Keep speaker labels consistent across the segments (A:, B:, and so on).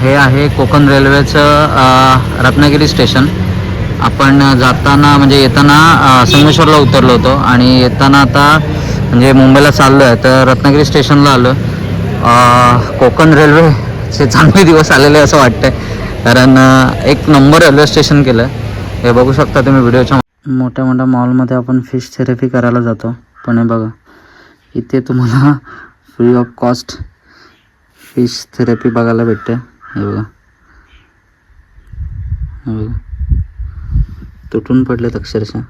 A: हे आहे कोकण रेल्वेचं रत्नागिरी स्टेशन. आपण जाताना म्हणजे येताना संगमेश्वरला उतरलो होतो आणि येताना आता म्हणजे मुंबईला चाललो आहे तर रत्नागिरी स्टेशनला आलो कोकण रेल्वेचे चांगले दिवस आलेले असं वाटतंय. कारण एक नंबर रेल्वे स्टेशन केलं. हे बघू शकता तुम्ही व्हिडिओच्या मोठ्या मोठ्या मॉलमध्ये आपण फिश थेरपी करायला जातो. पण हे बघा इथे तुम्हाला free of cost fish therapy बघायला भेटते. हे बघा. हे बघा. तुटून पडलेत अक्षरशः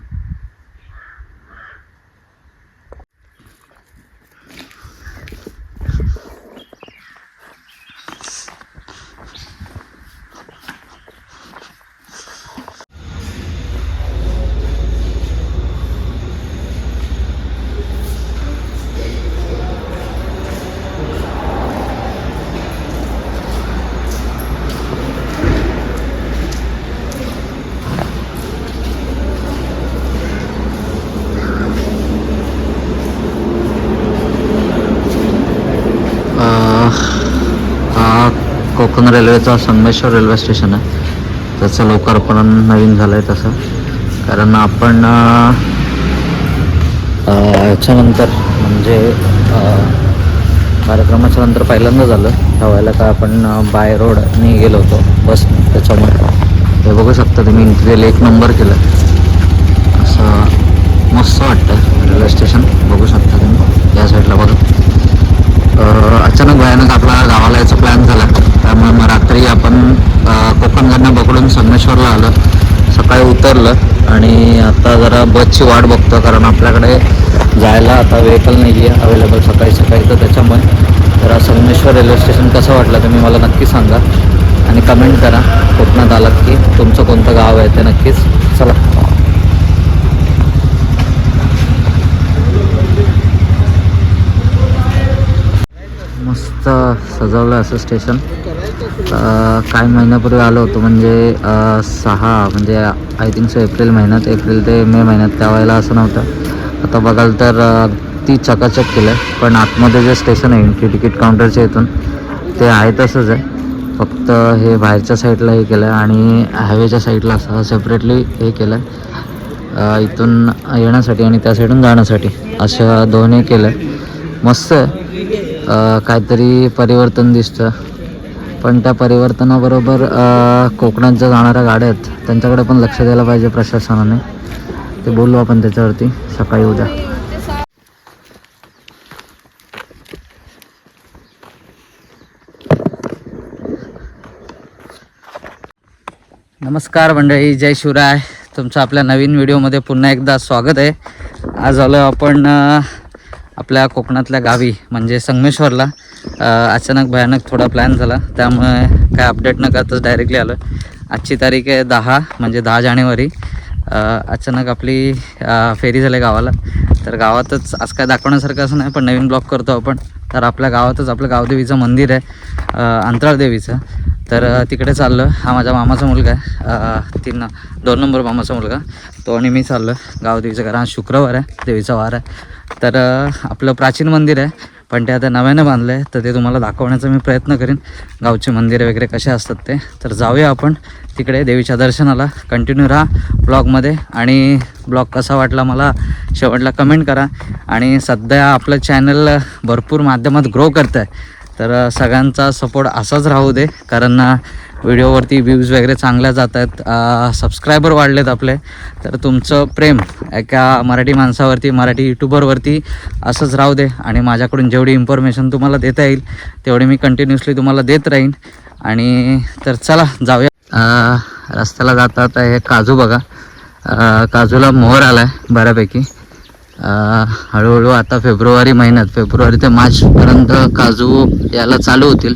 A: अ, हा कोकण रेल्वेचा संगमेश्वर रेल्वे स्टेशन आहे. त्याचं लोकार्पण नवीन झालं आहे तसं. कारण आपण याच्यानंतर म्हणजे कार्यक्रमाच्या नंतर पहिल्यांदा झालं. त्यावेळेला का आपण बाय रोडने गेलो होतो बस त्याच्यामुळे. हे बघू शकता तुम्ही इंटिरियल एक नंबर केलं. असं मस्त वाटतं रेल्वे स्टेशन बघू शकता तुम्ही. या साईडला बघा. अचानक भयानक आपला गावाला यायचा प्लॅन झाला. त्यामुळे मग रात्री आपण अ, कोकणकडनं पकडून संगमेश्वरला आलं. सकाळी उतरलं आणि आता जरा बसची वाट बघतो कारण आपल्याकडे जायला आता व्हेकल नाही आहे अवेलेबल सकाळी सकाळी तर त्याच्यामुळे. जरा संगमेश्वर रेल्वे स्टेशन कसं वाटलं तुम्ही मला नक्की सांगा. आणि कमेंट करा कोकणात आलात की तुमचं कोणतं गाव आहे ते नक्कीच चला. मस्त सजवलं असं स्टेशन काही महिन्यापूर्वी आलो होतो म्हणजे सहा म्हणजे आय थिंक सो एप्रिल महिन्यात एप्रिल ते मे महिन्यात त्यावेळेला असं नव्हतं. आता बघाल तर ती चकाचक केलं आहे पण आतमध्ये जे स्टेशन आहे एंट्री तिकीट काउंटरच्या इथून ते आहे तसंच आहे. फक्त हे बाहेरच्या साईडला हे केलं आहे आणि हायवेच्या साईडला असं सेपरेटली हे केलं आहे इथून येण्यासाठी आणि त्या साईडून जाण्यासाठी असं दोन्ही केलं आहे मस्त आहे. काहीतरी परिवर्तन दिसतं. पण त्या परिवर्तनाबरोबर कोकणात ज्या जाणाऱ्या गाड्या आहेत त्यांच्याकडे पण लक्ष द्यायला पाहिजे प्रशासनाने. ते बोलू आपण त्याच्यावरती. सकाळी उद्या. नमस्कार मंडळी. जय शिवराय. तुमचं आपल्या नवीन व्हिडिओमध्ये पुन्हा एकदा स्वागत आहे. आज आलो आपण आपल्या कोकणातल्या गावी म्हणजे संगमेश्वरला अचानक भयानक थोडा प्लॅन झाला. त्यामुळे काय अपडेट न करताच डायरेक्टली आलो आजची तारीख आहे दहा म्हणजे दहा जानेवारी. अचानक आपली फेरी झाली गावाला. तर गावातच आज काय दाखवण्यासारखं असं नाही पण नवीन ब्लॉग करतो आपण. तर आपल्या गावातच आपलं गावदेवीचं मंदिर आहे अंतराळदेवीचं तर तिकडे चाललो हा माझ्या मामाचा मुलगा आहे. तीन दोन नंबर मामाचा मुलगा. तो आणि मी चाललो गावदेवीचं घर. हा शुक्रवार आहे. देवीचा वार आहे. तर आपलं प्राचीन मंदिर आहे. पण ते आता नव्यानं बांधलं आहे तर ते तुम्हाला दाखवण्याचा मी प्रयत्न करीन. गावचे मंदिरे वगैरे कसे असतात ते. तर जाऊया आपण तिकडे देवीच्या दर्शनाला. कंटिन्यू राहा ब्लॉगमध्ये. आणि ब्लॉग कसा वाटला मला शेवटला कमेंट करा. आणि सध्या आपलं चॅनल भरपूर माध्यमात ग्रो करतं आहे तर सगळ्यांचा सपोर्ट असाच राहू दे. कारण व्हिडिओवरती व्ह्यूज वगैरे चांगल्या जात आहेत सबस्क्रायबर वाढलेत आपले. तर तुमचं प्रेम एका मराठी माणसावरती मराठी यूट्यूबरवरती असंच राहू दे. आणि माझ्याकडून जेवढी इन्फॉर्मेशन तुम्हाला देता येईल तेवढी मी कंटिन्युअसली तुम्हाला देत राहीन. आणि तर चला जाऊया. रस्त्याला जाता आता हे काजू बघा. काजूला मोहर आला आहे बऱ्यापैकी. हळूहळू आता फेब्रुवारी महिन्यात फेब्रुवारी ते मार्चपर्यंत काजू यायला चालू होतील.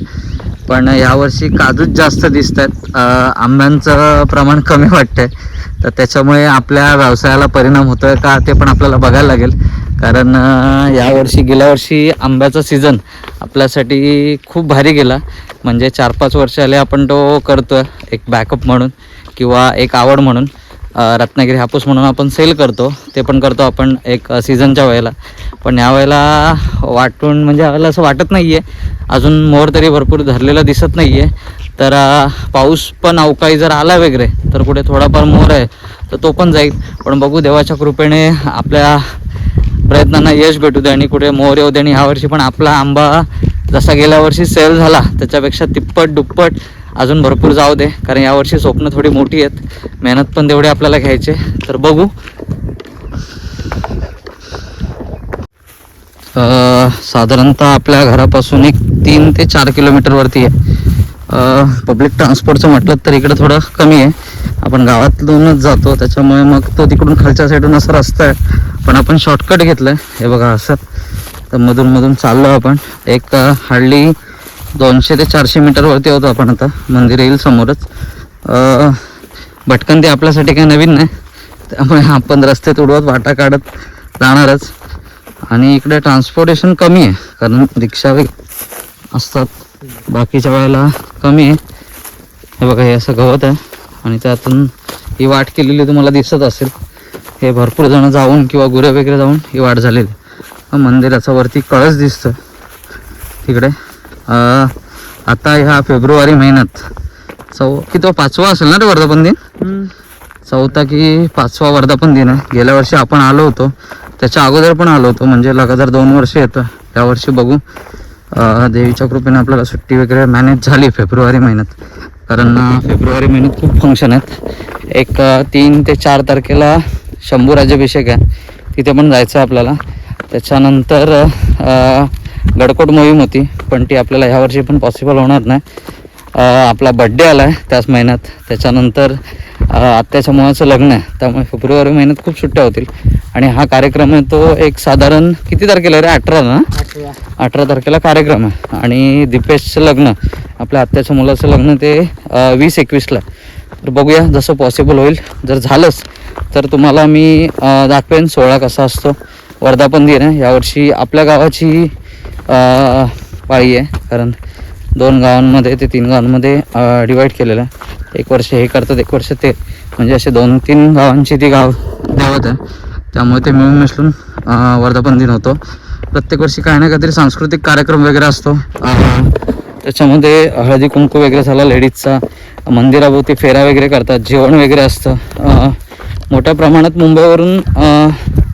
A: पण यावर्षी काजूच जास्त दिसत आहेत आंब्यांचं प्रमाण कमी वाटतंय. तर त्याच्यामुळे आपल्या व्यवसायाला परिणाम होतो आहे का ते पण आपल्याला बघायला लागेल. कारण यावर्षी गेल्या वर्षी आंब्याचा सीझन आपल्यासाठी खूप भारी गेला. म्हणजे चार पाच वर्ष आले आपण तो करतो एक बॅकअप म्हणून किंवा एक आवड म्हणून. रत्नागिरी हापूस म्हणून आपण सेल करतो. ते पण करतो आपण एक सीझनच्या वेळेला. पण यावेळेला वाटून म्हणजे यावेळेला असं वाटत नाही आहे अजून मोर तरी भरपूर धरलेलं दिसत नाही आहे तर पाऊस पण अवकाळी जर आला वगैरे तर कुठे थोडाफार मोर आहे तर तो पण जाईल. पण बघू देवाच्या कृपेने आपल्या प्रयत्नांना यश भेटू दे आणि कुठे मोर येऊ दे आणि ह्यावर्षी पण आपला आंबा जसा गेल्या वर्षी सेल झाला त्याच्यापेक्षा तिप्पट दुप्पट अजून भरपूर जाऊ दे कारण यावर्षी स्वप्न थोडी मोठी आहेत. मेहनत पण तेवढी आपल्याला घ्यायचे तर बघू. साधारणतः आपल्या घरापासून एक तीन ते चार किलोमीटरवरती आहे. पब्लिक ट्रान्सपोर्टचं म्हटलं तर इकडं थोडं कमी आहे. आपण गावातूनच जातो त्याच्यामुळे मग तो तिकडून खालच्या साईडून असा रस्ता आहे. पण आपण शॉर्टकट घेतलं आहे हे बघा असं. तर मधून मधून चाललो आपण. एक हार्डली दोनशे ते चारशे मीटरवरती होतो आपण आता. मंदिर येईल समोरच. भटकंती आपल्यासाठी काही नवीन नाही. त्यामुळे आपण रस्ते तुडवत वाटा काढत जाणारच. आणि इकडे ट्रान्सपोर्टेशन कमी आहे कारण रिक्षा असतात. बाकीच्या वेळेला कमी आहे. हे बघा हे असं गवत आहे. आणि त्यातून ही वाट केलेली तुम्हाला दिसत असेल. हे भरपूर जण जाऊन किंवा गुरे वगैरे जाऊन ही वाट झालेली मंदिराचा वरती कळस दिसतं तिकडे आता ह्या फेब्रुवारी महिन्यात. चौ की तो पाचवा असेल ना रे वर्धापन दिन? चौथा की पाचवा वर्धापन दिन आहे. गेल्या वर्षी आपण आलो होतो. त्याच्या अगोदर पण आलो होतो. म्हणजे लगातार दोन वर्ष येतं. यावर्षी बघू. देवीच्या कृपेने आपल्याला सुट्टी वगैरे मॅनेज झाली फेब्रुवारी महिन्यात. कारण फेब्रुवारी महिन्यात खूप फंक्शन आहेत. एक तीन ते चार तारखेला शंभू राज्याभिषेक आहे. तिथे पण जायचं आहे आपल्याला. त्याच्यानंतर गडकोट मोहीम होती पण ती आपल्याला ह्यावर्षी पण पॉसिबल होणार नाही. आपला बड्डे आला आहे त्याच महिन्यात. त्याच्यानंतर आत्याच्या मुलाचं लग्न आहे. त्यामुळे फेब्रुवारी महिन्यात खूप सुट्ट्या होतील. आणि हा कार्यक्रम आहे तो एक साधारण किती तारखेला रे? अठरा ना? अठरा. तारखेला कार्यक्रम आहे. आणि दीपेशचं लग्न आपल्या आत्याच्या मुलाचं लग्न ते वीस एकवीसला तर बघूया जसं पॉसिबल होईल. जर झालंच तर तुम्हाला मी दाखवेन सोहळा कसा असतो. वर्धापन दिन आहे. यावर्षी आपल्या गावाची पाळी आहे. कारण दोन गावांमध्ये ते तीन गावांमध्ये डिवाईड केलेलं आहे. एक वर्ष हे करतात एक वर्ष ते. म्हणजे असे दोन तीन गावांची ती गाव देवत आहे. त्यामुळे ते मिळून मिसळून वर्धापन दिन होतो. प्रत्येक वर्षी काही ना काहीतरी सांस्कृतिक कार्यक्रम वगैरे असतो. त्याच्यामध्ये हळदी कुंकू वगैरे झाला लेडीजचा मंदिराभोवती फेरा वगैरे करतात जेवण वगैरे असतं. मोठ्या प्रमाणात मुंबईवरून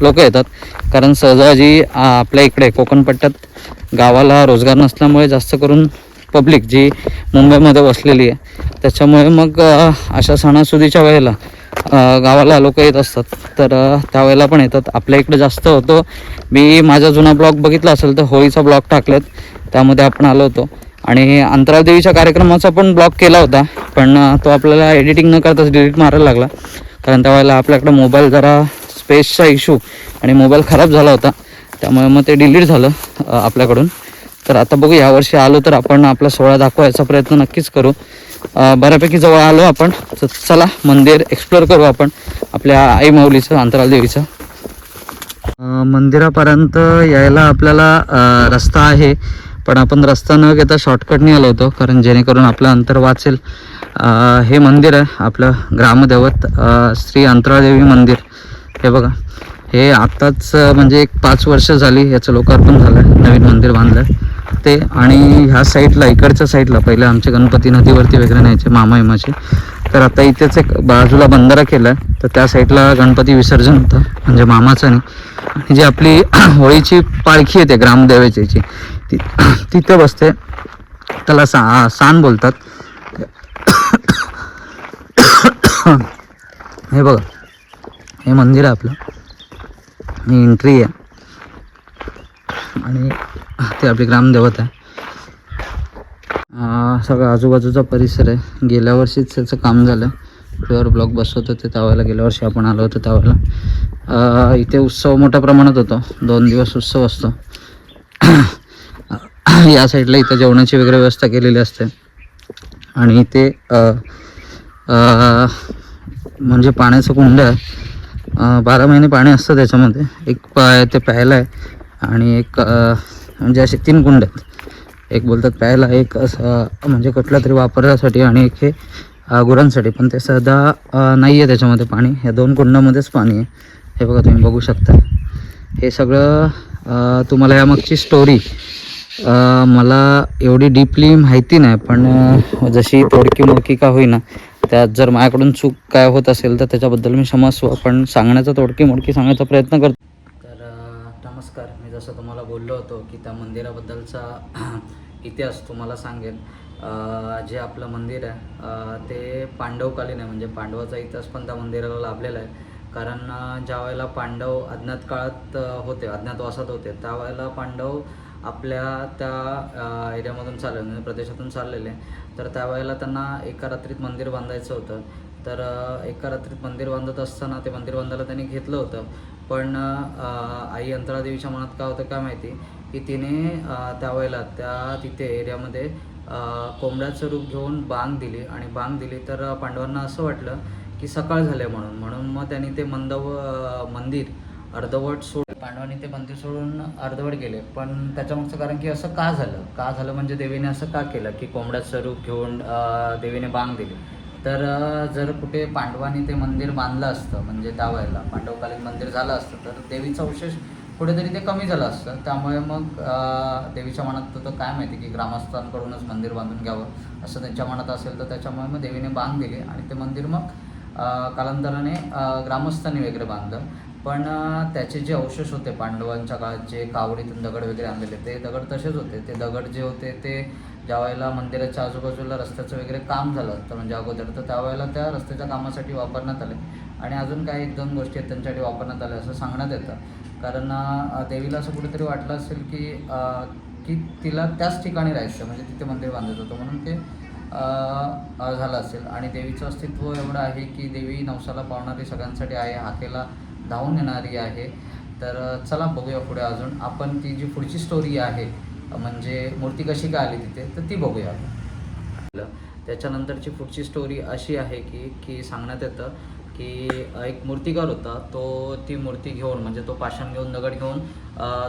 A: लोक येतात. कारण सहजाजी आपल्या इकडे कोकणपट्ट्यात गावाला रोजगार नसल्यामुळे जास्त करून पब्लिक जी मुंबईमध्ये वसलेली आहे त्याच्यामुळे मग अशा सणासुदीच्या वेळेला गावाला लोक येत असतात. तर त्यावेळेला पण येतात. आपल्या इकडे जास्त होतो. मी माझा जुना ब्लॉग बघितला असेल तर होळीचा ब्लॉग टाकलेत. त्यामध्ये आपण आलो होतो. आणि अंतरादेवीच्या कार्यक्रमाचा पण ब्लॉग केला होता. पण तो आपल्याला एडिटिंग न करताच डिलीट मारायला लागला. कारण त्यावेळेला आपल्याकडे मोबाईल जरा स्पेसचा इश्यू आणि मोबाईल खराब झाला होता. त्यामुळे मग ते डिलीट झालं आपल्याकडून. तर आता बघू यावर्षी आलो तर आपण आपला सोहळा दाखवायचा प्रयत्न नक्कीच करू. बऱ्यापैकी जवळ आलो आपण. तर चला मंदिर एक्सप्लोअर करू आपण आपल्या आई माऊलीचं अंतराल देवीचं. मंदिरापर्यंत यायला आपल्याला रस्ता आहे. पण आपण रस्ता न घेता शॉर्टकटने आलो होतो कारण जेणेकरून आपलं अंतर वाचेल. हे मंदिर आहे आपलं ग्रामदैवत श्री अंतराळदेवी मंदिर. हे बघा. हे आत्ताच म्हणजे एक पाच वर्ष झाली याचं लोकार्पण झालं आहे नवीन मंदिर बांधलं आहे ते आणि ह्या साईडला इकडच्या साईडला पहिले आमचे गणपती नदीवरती वगैरे न्यायचे मामा इमाचे तर आता इथेच एक बाजूला बंधारा केला आहे तर त्या साईडला गणपती विसर्जन होतं म्हणजे मामाचं नाही आणि जी आपली होळीची पालखी येते ग्रामदेवतेची ती तिथे बसते. त्याला सा सान बोलतात. हे बघा. हे मंदिर आहे आपलं. ही एंट्री आहे. आणि ते आपली ग्रामदेवत आहे. सगळं आजूबाजूचा परिसर आहे. गेल्या वर्षीच त्याचं काम झालं. प्युअर ब्लॉक बसवत होते त्यावेळेला गेल्या वर्षी आपण आलो होतो त्यावेळेला इथे उत्सव मोठ्या प्रमाणात होतो. दोन दिवस उत्सव असतो. या साईडला इथं जेवणाची वगैरे व्यवस्था केलेली असते. आणि इथे म्हणजे पाण्याचं कुंड आहे. बारा महिने पाणी असतं त्याच्यामध्ये. एक पाय ते प्यायला आहे आणि एक म्हणजे असे तीन कुंड आहेत. एक बोलतात प्यायला एक असं म्हणजे कुठला तरी वापरण्यासाठी आणि एक हे गुरांसाठी. पण ते सदा नाही आहे त्याच्यामध्ये पाणी. या दोन कुंडामध्येच पाणी आहे. हे बघा तुम्ही बघू शकता. हे सगळं तुम्हाला तुम्हाला यामागची स्टोरी मला एवढी डीपली माहिती नाही पण जशी तोडकी मोडकी का होईना त्यात जर माझ्याकडून चूक काय होत असेल तर त्याच्याबद्दल मी क्षमस्व पण सांगण्याचा तोडकी मोडकी सांगण्याचा प्रयत्न करतो. तर नमस्कार. मी जसं तुम्हाला बोललो होतो की त्या मंदिराबद्दलचा इतिहास तुम्हाला सांगेन. जे आपलं मंदिर आहे ते पांडवकालीन आहे. म्हणजे पांडवाचा इतिहास पण त्या मंदिराला लाभलेला आहे. कारण ज्या वेळेला पांडव अज्ञात काळात होते अज्ञातवासात होते त्यावेळेला पांडव आपल्या त्या एरियामधून चाललेलं म्हणजे प्रदेशातून चाललेले. तर त्यावेळेला त्यांना एका रात्रीत मंदिर बांधायचं होतं. तर एका रात्रीत मंदिर बांधत असताना ते मंदिर बांधायला त्यांनी घेतलं होतं. पण आई अंतरादेवीच्या मनात काय होतं काय माहिती? की तिने त्यावेळेला त्या तिथे एरियामध्ये कोंबड्याचं रूप घेऊन बांग दिली. आणि बांग दिली तर पांडवांना असं वाटलं की सकाळ झाले म्हणून. म्हणून मग त्यांनी ते मंदव मंदिर अर्धवट सोड. पांडवांनी ते मंदिर सोडून अर्धवट गेले. पण त्याच्यामागचं कारण की असं का झालं? का झालं म्हणजे देवीने असं का केलं की कोंबड्याचं रूप घेऊन देवीने बांग दिली? तर जर कुठे पांडवांनी ते मंदिर बांधलं असतं म्हणजे त्यावेळेला पांडवकालीन मंदिर झालं असतं तर देवीचा अवशेष कुठेतरी ते कमी झालं असतं. त्यामुळे मग देवीच्या मनात तर काय माहिती की ग्रामस्थांकडूनच मंदिर बांधून घ्यावं असं त्यांच्या मनात असेल तर त्याच्यामुळे मग देवीने बांध दिली आणि ते मंदिर मग कालांतराने ग्रामस्थांनी वगैरे बांधलं. पण त्याचे जे अवशेष होते पांडवांच्या काळात जे कावडीतून दगड वगैरे आणलेले ते दगड तसेच होते. ते दगड जे होते ते ज्या वेळेला मंदिराच्या आजूबाजूला रस्त्याचं वगैरे काम झालं असतं म्हणजे अगोदर तर त्यावेळेला त्या रस्त्याच्या कामासाठी वापरण्यात आले. आणि अजून काही एक दोन गोष्टी आहेत त्यांच्यासाठी वापरण्यात आल्या असं सांगण्यात येतं. कारण देवीला असं कुठेतरी वाटलं असेल की की तिला त्याच ठिकाणी राहायचं म्हणजे तिथे मंदिर बांधायचं होतं म्हणून ते झालं असेल. आणि देवीचं अस्तित्व एवढं आहे की देवी नवसाला पावणारी सगळ्यांसाठी आहे हाकेला धावून येणारी आहे. तर चला बघूया पुढे अजून. आपण ती जी पुढची स्टोरी आहे म्हणजे मूर्ती कशी काय आली तिथे तर ती बघूया आपण. त्याच्यानंतरची पुढची स्टोरी अशी आहे की की सांगण्यात येतं की एक मूर्तिकार होता. तो ती मूर्ती घेऊन म्हणजे तो पाषाण घेऊन दगड घेऊन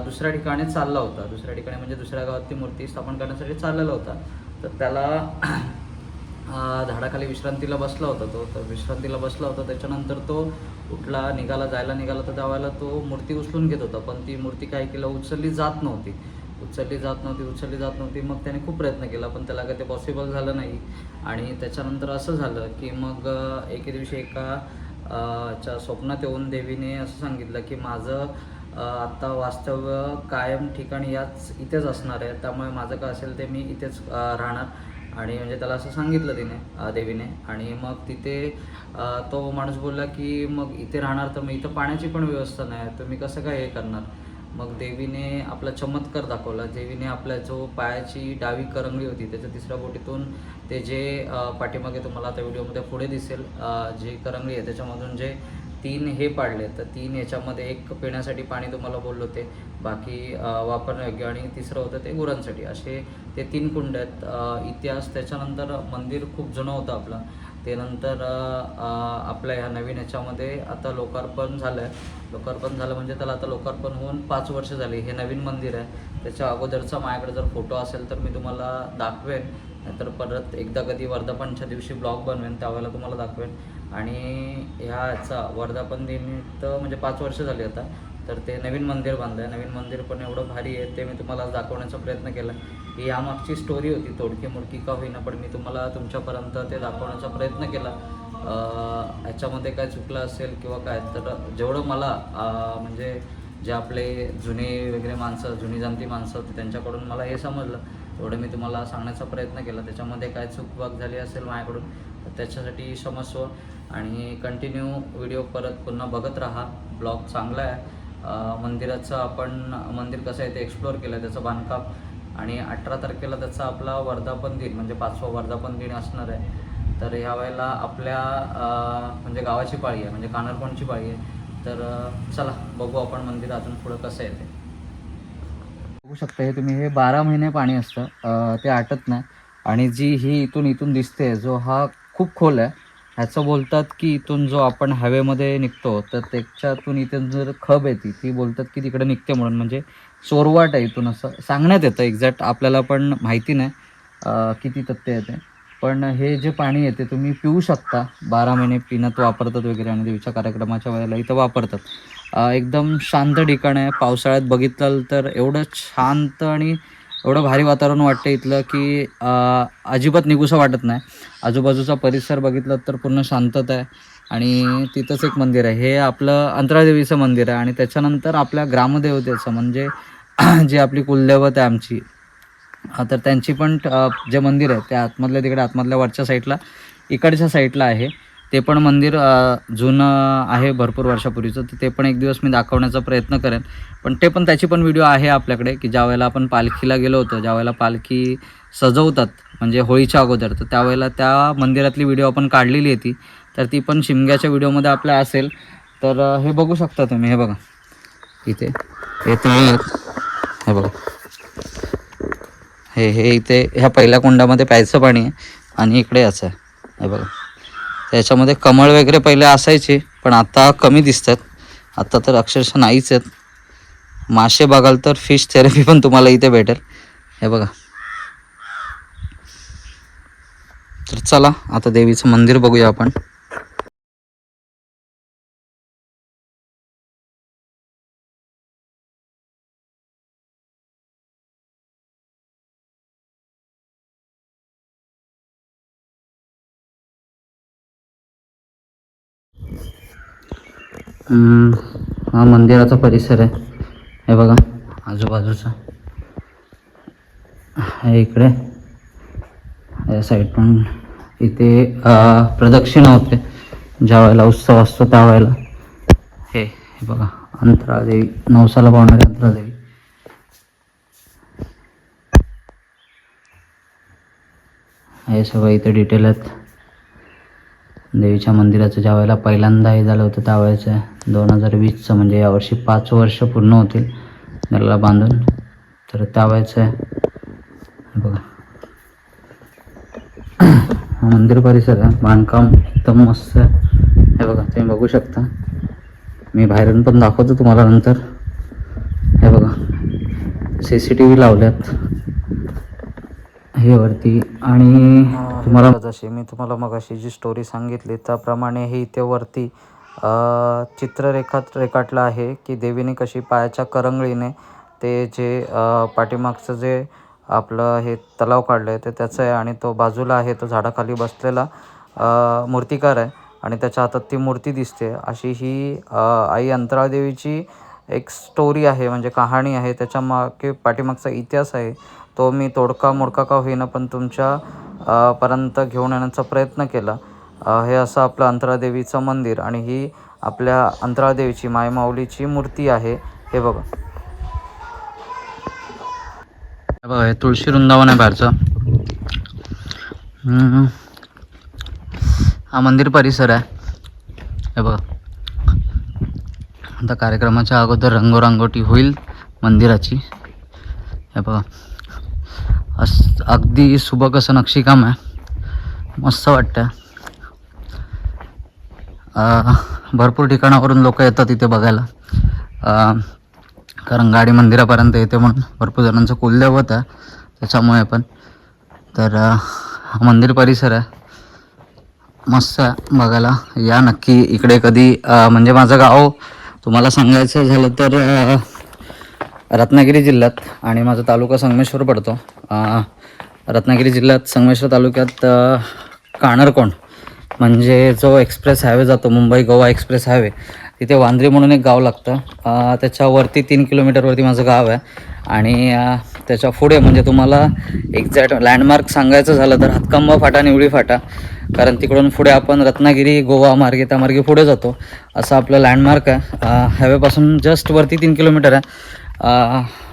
A: दुसऱ्या ठिकाणी चालला होता. दुसऱ्या ठिकाणी म्हणजे दुसऱ्या गावात ती मूर्ती स्थापन करण्यासाठी चाललेला होता. तर त्याला झाडाखाली विश्रांतीला बसला होता तो. तर विश्रांतीला बसला होता. त्याच्यानंतर तो उठला निघाला जायला निघाला तर त्यावेळेला तो मूर्ती उचलून घेत होता पण ती मूर्ती काय केलं उचलली जात नव्हती. उचलली जात नव्हती उचलली जात नव्हती. मग त्याने खूप प्रयत्न केला पण त्याला काही ते पॉसिबल झालं नाही. आणि त्याच्यानंतर असं झालं की मग एके दिवशी एका च्या स्वप्नात येऊन देवीने असं सांगितलं की माझं आत्ता वास्तव्य कायम ठिकाणी याच इथेच असणार आहे. त्यामुळे माझं काय असेल ते मी इथेच राहणार. आणि म्हणजे त्याला असं सांगितलं तिने देवीने. आणि मग तिथे तो माणूस बोलला की मग इथे राहणार तर मग इथं पाण्याची पण व्यवस्था नाही आहे तर मी कसं काय हे करणार? मग देवीने आपला चमत्कार दाखवला. देवीने आपल्या जो पायाची डावी करंगळी होती त्याच्या तिसऱ्या बोटीतून ते जे पाठीमागे तुम्हाला त्या व्हिडिओमध्ये पुढे दिसेल जी करंगळी आहे त्याच्यामधून जे तीन हे पाडले तर तीन याच्यामध्ये एक पिण्यासाठी पाणी तुम्हाला बोललो ते बाकी वापरण्यायोग्य आणि तिसरं होतं ते गुरांसाठी. असे ते तीन कुंड आहेत. इतिहास त्याच्यानंतर मंदिर खूप जुनं होतं आपलं. ते नंतर आपल्या ह्या नवीन याच्यामध्ये आता लोकार्पण झालं आहे लोकार्पण झालं म्हणजे त्याला आता लोकार्पण होऊन पाच वर्ष झाली. हे नवीन मंदिर आहे. त्याच्या अगोदरचा माझ्याकडे जर फोटो असेल तर मी तुम्हाला दाखवेन. नाहीतर परत एकदा कधी वर्धापनच्या दिवशी ब्लॉग बनवेन त्यावेळेला तुम्हाला दाखवेन. आणि ह्या ह्याचा वर्धापन निमित्त म्हणजे पाच वर्ष झाली आता. तर ते नवीन मंदिर बांधलं आहे नवीन मंदिर पण एवढं भारी आहे ते मी तुम्हाला आज दाखवण्याचा प्रयत्न केला. ही यामागची स्टोरी होती तोडकी मोडकी का होईना पण मी तुम्हाला तुमच्यापर्यंत ते दाखवण्याचा प्रयत्न केला. ह्याच्यामध्ये याच्यामध्ये काय चुकलं असेल किंवा काय तर जेवढं मला म्हणजे जे आपले जुने वगैरे माणसं जुनी जाणती माणसं होती त्यांच्याकडून मला हे समजलं. तेवढं मी तुम्हाला सांगण्याचा प्रयत्न केला. त्याच्यामध्ये काय चूकबाग झाली असेल माझ्याकडून तर त्याच्यासाठी क्षमस्व आणि कंटिन्यू व्हिडिओ परत पुन्हा बघत राहा. ब्लॉग चांगला आहे. मंदिराचं आपण मंदिर कसं आहे ते एक्सप्लोअर केलं आहे त्याचं बांधकाम. आणि अठरा तारखेला त्याचा आपला वर्धापन दिन म्हणजे पाचवा वर्धापन दिन असणार आहे. तर ह्या वेळेला आपल्या म्हणजे गावाची पाळी आहे म्हणजे कानरकोणची पाळी आहे. तर चला बघू आपण मंदिर अजून पुढं कसं आहे ते. बघू शकता हे तुम्ही हे बारा महिने पाणी असतं. ते आटत नाही. आणि जी ही इथून इथून दिसते जो हा खूप खोल आहे. ह्याचं बोलतात की इथून जो आपण हवेमध्ये निघतो तर त्याच्यातून इथून जर खब येते ती बोलतात की तिकडे निघते म्हणून. म्हणजे चोरवाट आहे इथून असं सांगण्यात येतं. एक्झॅक्ट आपल्याला पण माहिती नाही किती तथ्य येते. पण हे जे पाणी येते तुम्ही पिऊ शकता. बारा महिने पिण्यात वापरतात वगैरे आणि देवीच्या कार्यक्रमाच्या वेळेला इथं वापरतात. एकदम शांत ठिकाण आहे. पावसाळ्यात बघितलं तर एवढं शांत आणि एवढं भारी वातावरण वाटतं इथलं की अजिबात निघूसं वाटत नाही. आजूबाजूचा परिसर बघितला तर पूर्ण शांतता आहे आणि तिथंच एक मंदिर आहे. हे आपलं अंतरादेवीचं मंदिर आहे आणि त्याच्यानंतर आपल्या ग्रामदेवतेचं म्हणजे जी आपली कुलदैवत आहे आमची तर त्यांची पण जे मंदिर आहे ते आतमधल्या तिकडे आतमधल्या वरच्या साईडला इकडच्या साईडला आहे. ते पण मंदिर जुनं आहे भरपूर वर्षापूर्वीचं. तर ते पण एक दिवस मी दाखवण्याचा प्रयत्न करेन. पण ते पण त्याची पण व्हिडिओ आहे आपल्याकडे की ज्या वेळेला आपण पालखीला गेलो होतो ज्या वेळेला पालखी सजवतात म्हणजे होळीच्या अगोदर तर त्यावेळेला त्या मंदिरातली व्हिडिओ आपण काढलेली आहे ती तर ती पण शिमग्याच्या व्हिडिओमध्ये आपल्या असेल. तर हे बघू शकता तुम्ही हे बघा. इथे हे तुम्ही हे बघा. हे हे इथे ह्या पहिल्या कुंडामध्ये प्यायचं पाणी आहे आणि इकडे असं आहे. हे बघा. त्याच्यामध्ये कमळ वगैरे पहिले असायचे पण आता कमी दिसतात. आता तर अक्षरशः नाहीच आहेत. मासे बघाल तर फिश थेरपी पण तुम्हाला इथे भेटेल. हे बघा. तर चला आता देवीचं मंदिर बघूया आपण. हा मंदिराचा परिसर आहे. हे बघा आजूबाजूचा. हे इकडे या साईड पण इथे प्रदक्षिणा होते. ज्या वेळेला उत्सव असतो त्यावेळेला. हे हे बघा अंतरादेवी नवसाला पावणारी अंतरादेवी. हे सगळं इथे डिटेल आहेत. देवीच्या मंदिराचं ज्या वेळेला पहिल्यांदा हे झालं होतं त्यावेळेचं वेळेचं दोन हजार वीसचं म्हणजे यावर्षी पाच वर्ष पूर्ण होतील त्याला बांधून. तर त्यावेळेचं आहे बघा. मंदिर परिसर बांधकाम एकदम मस्त हे बघा तुम्ही बघू शकता. मी बाहेरून पण दाखवतो तुम्हाला नंतर. हे बघा. सी सी टी व्ही लावल्यात. हे वरती. आणि तुम्हाला जशी मी तुम्हाला मग अशी जी स्टोरी सांगितली त्याप्रमाणे हे इथे वरती चित्र रेखात रेखाटलं आहे की देवीने कशी पायाच्या करंगळीने ते जे पाठीमागचं जे आपलं हे तलाव काढलं आहे ते त्याचं आहे आणि तो बाजूला आहे तो झाडाखाली बसलेला मूर्तिकार आहे. आणि त्याच्या हातात ती मूर्ती दिसते. अशी ही आई अंतराळदेवीची एक स्टोरी आहे म्हणजे कहाणी आहे. त्याच्यामागे पाठीमागचा इतिहास आहे. तो मी तोडका मोडका का होईना पण तुमच्या पर्यंत घेऊन येण्याचा प्रयत्न केला. हे असं आपलं अंतरादेवीचं मंदिर आणि ही आपल्या अंतरादेवीची मायमाऊलीची मूर्ती आहे. हे बघा. हे बघा हे तुळशी वृंदावन आहे बाहेरचं. हा मंदिर परिसर आहे. हे बघा. आता कार्यक्रमाच्या अगोदर रंगोरांगोटी होईल मंदिराची. हे बघा. अस अगदी सुबक असं नक्षीकाम आहे मस्त वाटतं भरपूर ठिकाणावरून लोक येतात इथे बघायला. कारण गाडी मंदिरापर्यंत येते म्हणून भरपूर जणांचं कुलदैवत आहे त्याच्यामुळे पण. तर हा मंदिर परिसर आहे. मस्त आहे बघायला. या नक्की इकडे कधी म्हणजे माझं गाव तुम्हाला सांगायचं झालं तर रत्नागिरी जिल्ह्यात आणि माझा तालुका संगमेश्वर पडतो. रत्नागिरी जिल्ह्यात संगमेश्वर तालुक्यात अं, काणरकोंड म्हणजे जो एक्सप्रेस हायवे जातो मुंबई गोवा एक्सप्रेस हायवे तिथे वांद्री म्हणून एक गाव लागतं. त्याच्यावरती तीन किलोमीटरवरती माझं गाव आहे. आणि त्याच्या पुढे म्हणजे तुम्हाला एक्झॅक्ट लँडमार्क सांगायचं झालं तर हातकंबा फाटा निवळी फाटा. कारण तिकडून पुढे आपण रत्नागिरी गोवा मार्गे त्या मार्गे पुढे जातो. असं आपलं लँडमार्क आहे. हायवेपासून जस्ट वरती तीन किलोमीटर आहे.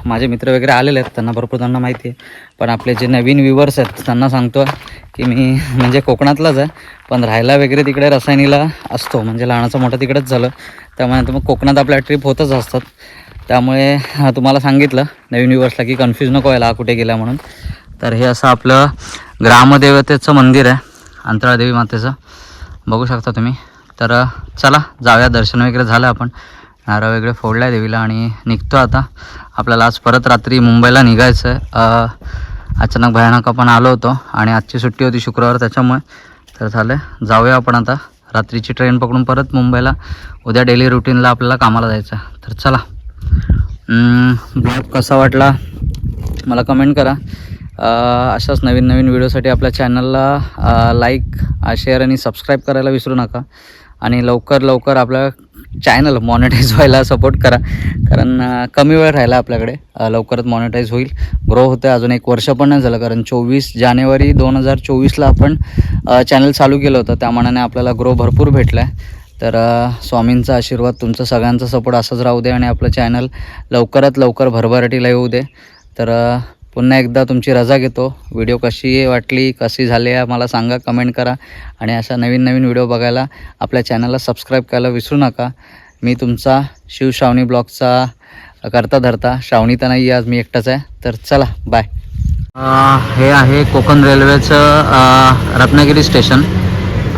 A: माझे मित्र वगैरे आलेले आहेत त्यांना भरपूर त्यांना माहिती आहे. पण आपले जे नवीन व्ह्युअर्स आहेत त्यांना सांगतो की मी म्हणजे कोकणातलाच आहे पण राहायला वगैरे तिकडे रसायनीला असतो. म्हणजे लहानाचं मोठं तिकडेच झालं. त्यामुळे मग कोकणात आपल्या ट्रिप होतच असतात. त्यामुळे तुम्हाला सांगितलं नवीन व्ह्युअर्सला की कन्फ्यूज नको व्हायला कुठे गेला म्हणून. तर हे असं आपलं ग्रामदेवतेचं मंदिर आहे अंतराळदेवी मातेचं. बघू शकता तुम्ही. तर चला जाऊया दर्शन वगैरे झालं आपण. नारळ वगैरे फोडला आहे देवीला आणि निघतो आता. आपल्याला आज परत रात्री मुंबईला निघायचं आहे अचानक भयानक आपण आलो होतो आणि आजची सुट्टी होती शुक्रवार त्याच्यामुळे. तर झालं जाऊया आपण आता. रात्रीची ट्रेन पकडून परत मुंबईला. उद्या डेली रुटीनला आपल्याला कामाला जायचं तर चला. ब्लॉग कसा वाटला? मला कमेंट करा. अशाच नवीन नवीन व्हिडिओसाठी आपल्या चॅनलला लाईक शेअर आणि सबस्क्राईब करायला विसरू नका. आणि लवकर लवकर आपल्या चॅनल मॉनिटाईज व्हायला सपोर्ट करा. कारण कमी वेळ राहिला आपल्याकडे. लवकरच मॉनिटाईज होईल. ग्रो होतं अजून एक वर्ष पण नाही झालं. कारण चोवीस जानेवारी दोन हजार चोवीसला आपण चॅनल चालू केलं होतं. त्या मानाने आपल्याला ग्रो भरपूर भेटला आहे तर स्वामींचा आशीर्वाद तुमचा सगळ्यांचा सपोर्ट असंच राहू दे आणि आपलं चॅनल लवकरात लवकर भरभराटीला येऊ दे. तर पुन्हा एकदा तुमची रजा घेतो. व्हिडिओ कशी वाटली कशी झाली आहे मला सांगा कमेंट करा. आणि अशा नवीन नवीन व्हिडिओ बघायला आपल्या चॅनलला सबस्क्राईब करायला विसरू नका. मी तुमचा शिव श्रावणी ब्लॉगचा करता धरता श्रावणी तर नाही आज मी एकटाच आहे. तर चला बाय हे आहे कोकण रेल्वेचं रत्नागिरी स्टेशन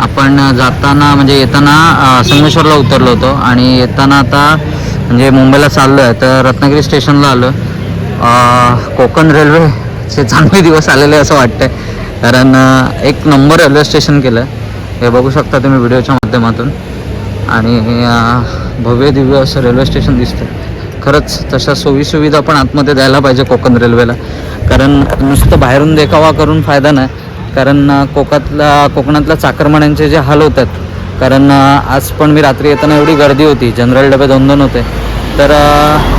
A: आपण जाताना म्हणजे येताना संगमेश्वरला उतरलो होतो. आणि येताना आता म्हणजे मुंबईला चाललो आहे तर रत्नागिरी स्टेशनला आलो कोकण रेल्वेचे चांगले दिवस आलेले असं वाटतंय. कारण एक नंबर रेल्वे स्टेशन केलं. हे बघू शकता तुम्ही व्हिडिओच्या माध्यमातून. आणि भव्य दिव्य असं रेल्वे स्टेशन दिसतं खरंच तशा सोयीसुविधा पण आतमध्ये द्यायला पाहिजे कोकण रेल्वेला कारण नुसतं बाहेरून देखावा करून फायदा नाही. कारण कोकणातला कोकणातल्या चाकरमान्यांचे जे हाल होतात. कारण आज पण मी रात्री येताना एवढी गर्दी होती. जनरल डबे दोन दोन होते. तर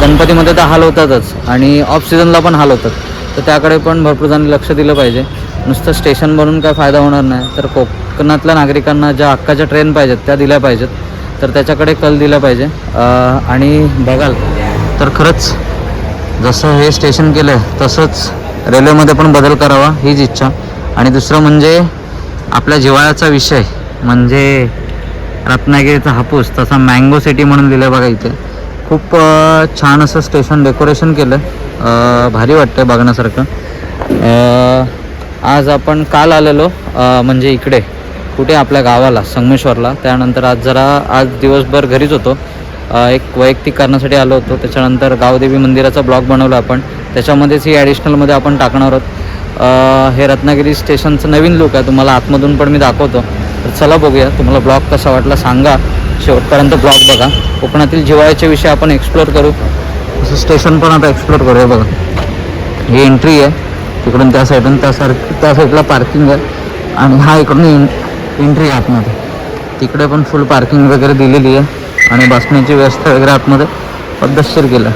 A: गणपतीमध्ये तर हाल होतातच आणि ऑफ सीझनला पण हाल होतात. तर त्याकडे पण भरपूर जणांनी लक्ष दिलं पाहिजे. नुसतं स्टेशन बनून काय फायदा होणार नाही. तर कोकणातल्या नागरिकांना ज्या हक्काच्या ट्रेन पाहिजेत त्या दिल्या पाहिजेत. तर त्याच्याकडे कल दिला पाहिजे. आणि बघाल तर खरंच जसं हे स्टेशन केलं आहे तसंच रेल्वेमध्ये पण बदल करावा हीच इच्छा. आणि दुसरं म्हणजे आपल्या जिव्हाळ्याचा विषय म्हणजे रत्नागिरीचा हापूस तसा मँगो सिटी म्हणून दिलं बघा इथे. खूप छान असं स्टेशन डेकोरेशन केलं. आहे भारी वाटतं बघण्यासारखं. आज आपण काल आलेलो म्हणजे इकडे. कुठे? आपल्या गावाला संगमेश्वरला. त्यानंतर आज जरा आज दिवसभर घरीच होतो. एक वैयक्तिक कारणासाठी आलो होतो. त्याच्यानंतर गावदेवी मंदिराचा ब्लॉग बनवला आपण. त्याच्यामध्येच ही ॲडिशनलमध्ये आपण टाकणार आहोत. हे रत्नागिरी स्टेशनचं नवीन लुक आहे. तुम्हाला आतमधून पण मी दाखवतो. तर चला बघूया. तुम्हाला ब्लॉग कसा वाटला सांगा. शेवटपर्यंत ब्लॉग बघा. कोकणातील जिवाळ्याचे विषय आपण एक्सप्लोर करू. असं स्टेशन पण आता एक्सप्लोर करूया बघा. ही एंट्री आहे. तिकडून त्या साईडून त्या सारखी त्या साईडला पार्किंग आहे. आणि हा इकडून एंट्री आहे आतमध्ये. तिकडे पण फुल पार्किंग वगैरे दिलेली आहे. आणि बसण्याची व्यवस्था वगैरे आतमध्ये पद्धतशीर केलं.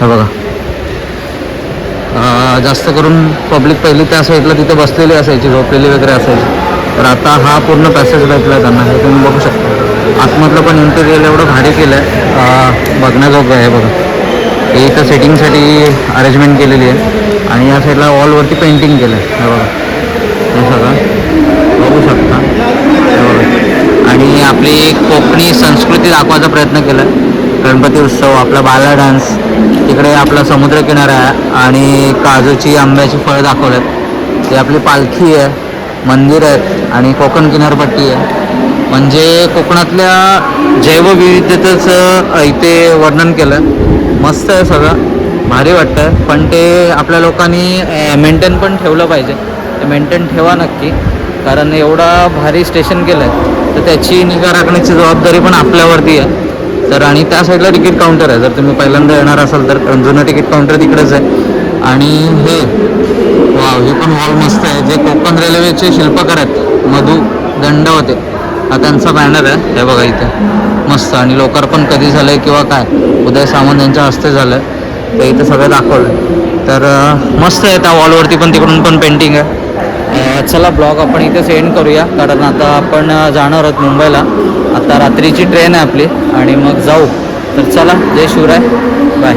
A: हे बघा. जास्त करून पब्लिक पहिली त्या साईडला तिथे बसलेली असायची झोपलेली वगैरे असायची. तर आता हा पूर्ण पॅसेज भेटला त्यांना हे तुम्ही बघू शकता. आतमधलं पण इंटेरियर एवढं भारी केलं आहे बघण्याजोगं आहे बघा. हे इथं सेटिंगसाठी अरेंजमेंट केलेली आहे. आणि या साईडला वॉलवरती पेंटिंग केलं आहे हे बघा. हे सगळं बघू शकता. हे बघा. आणि आपली कोकणी संस्कृती दाखवायचा प्रयत्न केला आहे गणपती उत्सव आपला बाला डान्स तिकडे आपला समुद्रकिनारा आहे आणि काजूची आंब्याची फळं दाखवल्यात. ते आपली पालखी आहे मंदिर आहेत. आणि कोकण किनारपट्टी आहे. म्हणजे कोकणातल्या जैवविविधतेचं इथे वर्णन केलं. मस्त आहे सगळं. भारी वाटतं पण ते आपल्या लोकांनी मेंटेन पण ठेवलं पाहिजे. ते मेंटेन ठेवा नक्की. कारण एवढा भारी स्टेशन केलं आहे तर त्याची निगा राखण्याची जबाबदारी पण आपल्यावरती आहे. तर आणि त्या साईडला तिकीट काउंटर आहे. जर तुम्ही पहिल्यांदा येणार असाल तर जुनं तिकीट काउंटर तिकडेच आहे. आणि हे वाव हे पण हॉल मस्त आहे. जे कोकण रेल्वेचे शिल्पकार आहेत. मधु दंडवते होते. हा त्यांचा बॅनर आहे हे बघा इथे. मस्त. आणि लोकार्पण कधी झालं आहे किंवा काय उदय सामंत यांच्या हस्ते झालं आहे ते इथं सगळं दाखवलं तर मस्त आहे त्या वॉलवरती पण तिकडून पण पेंटिंग आहे. चला ब्लॉग आपण इथेच एंड करूया. कारण आता आपण जाणार आहोत मुंबईला. आता रात्रीची ट्रेन आहे आपली. आणि मग जाऊ. तर चला जय शिवराय. बाय